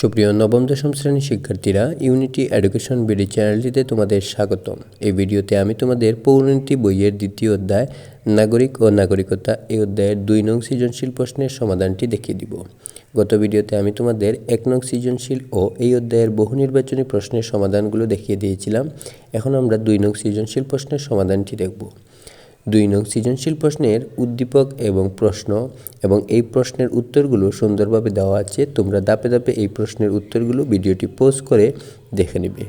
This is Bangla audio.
সুপ্রিয় নবম দশম শ্রেণির শিক্ষার্থীরা ইউনিটি এডুকেশন বিডি চ্যানেলটিতে তোমাদের স্বাগতম। এই ভিডিওতে আমি তোমাদের পৌরনীতি বইয়ের দ্বিতীয় অধ্যায়, নাগরিক ও নাগরিকতা, এই অধ্যায়ের দুই নং সৃজনশীল প্রশ্নের সমাধানটি দেখিয়ে দিব। গত ভিডিওতে আমি তোমাদের এক নং সৃজনশীল ও এই অধ্যায়ের বহু নির্বাচনী প্রশ্নের সমাধানগুলো দেখিয়ে দিয়েছিলাম। এখন আমরা দুই নং সৃজনশীল প্রশ্নের সমাধানটি দেখব। দুই নং সৃজনশীল প্রশ্নের উদ্দীপক এবং প্রশ্ন এবং এই প্রশ্নের উত্তরগুলো সুন্দরভাবে দেওয়া আছে। তোমরা দাপে দাপে এই প্রশ্নের উত্তরগুলো ভিডিওটি পোস্ট করে দেখে নেবে।